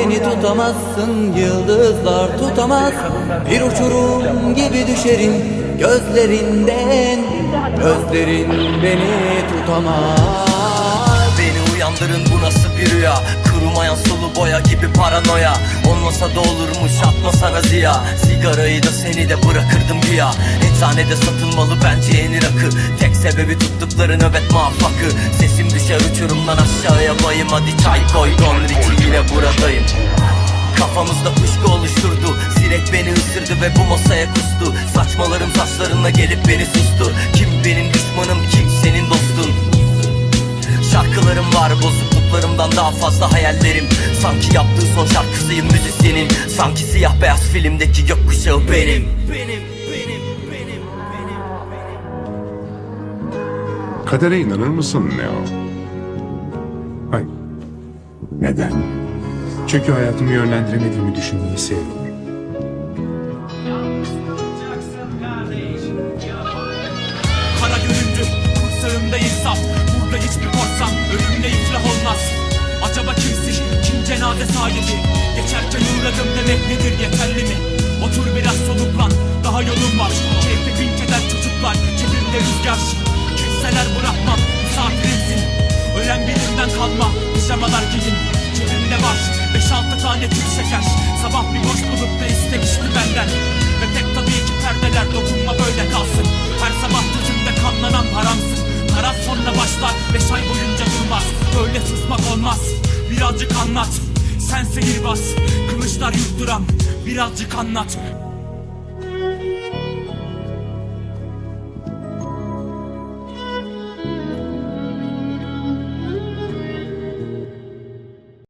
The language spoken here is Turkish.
beni tutamazsın yıldızlar tutamaz. Bir uçurum gibi düşerim gözlerinden Gözlerin beni tutamaz. Beni uyandırın bu nasıl bir rüya? Kurumayan sulu boya gibi paranoya. Olmasa da olurmuş atmasana ziya Sigarayı da seni de bırakırdım bir ya. Eczanede satılmalı bence yeni rakı. Tek sebebi tuttukları nöbet muvaffakı. Sesim düşer uçurumdan aşağıya bayım. Hadi çay koy Don Richie yine buradayım. Kafamızda kuşku oluşturdu. Sinek beni ısırdı ve bu masaya kustu. Saçmalarım saçlarına gelip beni sustu. Kim benim düşmanım kim senin dostun? Şarkılarım var bozukluklarımdan daha fazla hayallerim Sanki yaptığı son şarkısıyım müzisyenin Sanki siyah beyaz filmdeki gökkuşağı benim Benim. Kadere inanır mısın Neo? Hayır. Neden? Çünkü hayatımı yönlendiremediğimi düşünmeyi seviyorum. Sahibi Geçerken uğradım demek nedir yeterli mi? Otur biraz soluklan daha yolun var. Keyfi bin keder çocuklar cebimde rüzgar. Kimseler bırakmam misafirimsin. Ölen birinden kalma pijamalar giyin Cebimde var beş altı tane tüp şeker. Sabah bir boş bulup da istemişti benden. Ve pek tabii ki perdeler dokunma böyle kalsın. Her sabah gözümde kanlanan haramsın Karar sonra başlar beş ay boyunca durmaz. Böyle susmak olmaz. Birazcık anlat Sen sihirbaz Kılıçlar yutturan Birazcık anlat